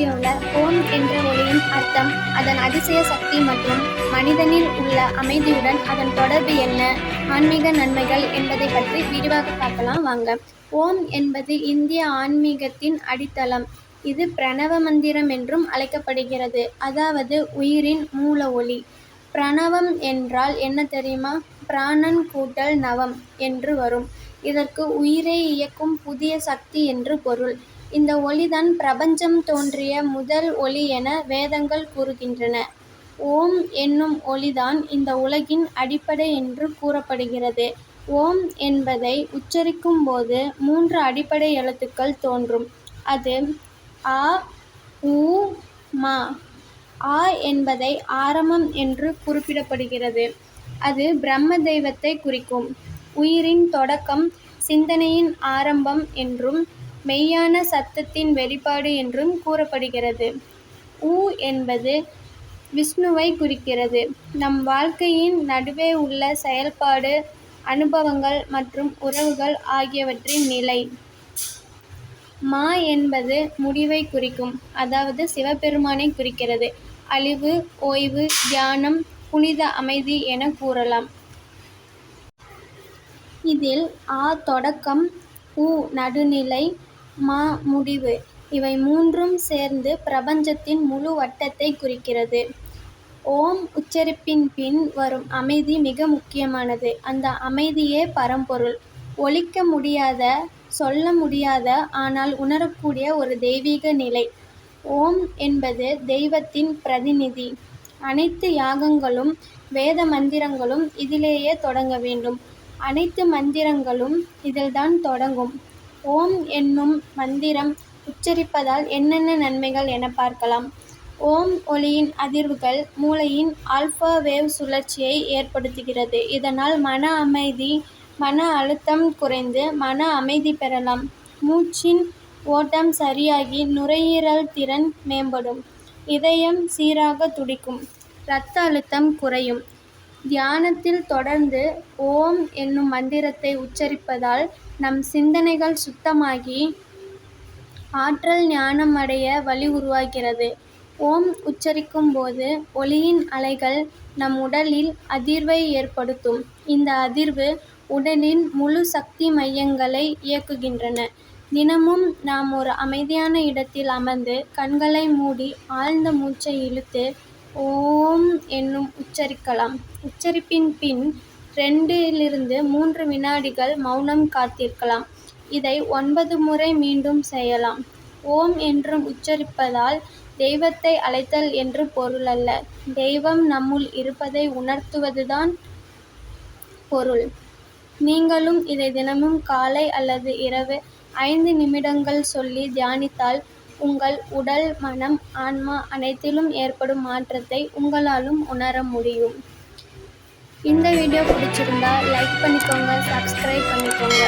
வீடியோவில் ஓம் என்ற ஒளியின் அர்த்தம் அதன் அதிசய சக்தி மற்றும் மனிதனில் உள்ள அமைதியுடன் அதன் தொடர்பு என்ன ஆன்மீக நன்மைகள் என்பதை பற்றி விரிவாக பார்க்கலாம் வாங்க. ஓம் என்பது இந்திய ஆன்மீகத்தின் அடித்தளம். இது பிரணவ மந்திரம் என்றும் அழைக்கப்படுகிறது. அதாவது உயிரின் மூல ஒலி. பிரணவம் என்றால் என்ன தெரியுமா? பிராணன் கூட்டல் நவம் என்று வரும். இதற்கு உயிரை இயக்கும் புதிய சக்தி என்று பொருள். இந்த ஒளிதான் பிரபஞ்சம் தோன்றிய முதல் ஒளி என வேதங்கள் கூறுகின்றன. ஓம் என்னும் ஒளிதான் இந்த உலகின் அடிப்படை என்று கூறப்படுகிறது. ஓம் என்பதை உச்சரிக்கும் போது மூன்று அடிப்படை எழுத்துக்கள் தோன்றும். அது அ உ மா. ஆ என்பதை ஆரம்பம் என்று குறிப்பிடப்படுகிறது. அது பிரம்ம தெய்வத்தை குறிக்கும். உயிரின் தொடக்கம் சிந்தனையின் ஆரம்பம் என்றும் மெய்யான சத்தத்தின் வெளிப்பாடு என்றும் கூறப்படுகிறது. உ என்பது விஷ்ணுவை குறிக்கிறது. நம் வாழ்க்கையின் நடுவே உள்ள செயல்பாடு அனுபவங்கள் மற்றும் உறவுகள் ஆகியவற்றின் நிலை. மா என்பது முடிவை குறிக்கும் அதாவது சிவபெருமானை குறிக்கிறது. அழிவு ஓய்வு தியானம் புனித அமைதி என கூறலாம். இதில் ஆ தொடக்கம் உ நடுநிலை மா முடிவு. இவை மூன்றும் சேர்ந்து பிரபஞ்சத்தின் முழு வட்டத்தை குறிக்கிறது. ஓம் உச்சரிப்பின் பின் வரும் அமைதி மிக முக்கியமானது. அந்த அமைதியே பரம்பொருள். ஒழிக்க முடியாத சொல்ல முடியாத ஆனால் உணரக்கூடிய ஒரு தெய்வீக நிலை. ஓம் என்பது தெய்வத்தின் பிரதிநிதி. அனைத்து யாகங்களும் வேத மந்திரங்களும் இதிலேயே தொடங்க வேண்டும். அனைத்து மந்திரங்களும் இதில்தான் தொடங்கும். ஓம் என்னும் மந்திரம் உச்சரிப்பதால் என்னென்ன நன்மைகள் என பார்க்கலாம். ஓம் ஒளியின் அதிர்வுகள் மூளையின் ஆல்பா வேவ் சுழற்சியை ஏற்படுத்துகிறது. இதனால் மன அமைதி மன அழுத்தம் குறைந்து மன அமைதி பெறலாம். மூச்சின் ஓட்டம் சரியாகி நுரையீரல் திறன் மேம்படும். இதயம் சீராக துடிக்கும். இரத்த அழுத்தம் குறையும். தியானத்தில் தொடர்ந்து ஓம் என்னும் மந்திரத்தை உச்சரிப்பதால் நம் சிந்தனைகள் சுத்தமாகி ஆற்றல் ஞானம் அடைய வழி உருவாகிறது. ஓம் உச்சரிக்கும் போது ஒளியின் அலைகள் நம் உடலில் அதிர்வை ஏற்படுத்தும். இந்த அதிர்வு உடலின் முழு சக்தி மையங்களை இயக்குகின்றன. தினமும் நாம் ஒரு அமைதியான இடத்தில் அமர்ந்து கண்களை மூடி ஆழ்ந்த மூச்சை இழுத்து ஓம் என்னும் உச்சரிக்கலாம். உச்சரிப்பின் பின் ரெண்டிலிருந்து மூன்று வினாடிகள் மௌனம் காத்திருக்கலாம். இதை ஒன்பது முறை மீண்டும் செய்யலாம். ஓம் என்றும் உச்சரிப்பதால் தெய்வத்தை அழைத்தல் என்று பொருளல்ல. தெய்வம் நம்முள் இருப்பதை உணர்த்துவதுதான் பொருள். நீங்களும் இதை தினமும் காலை அல்லது இரவு ஐந்து நிமிடங்கள் சொல்லி தியானித்தால் உங்கள் உடல் மனம் ஆன்மா அனைத்திலும் ஏற்படும் மாற்றத்தை உங்களாலும் உணர முடியும். இந்த வீடியோ பிடிச்சிருந்தா லைக் பண்ணிக்கோங்க சப்ஸ்கிரைப் பண்ணிக்கோங்க.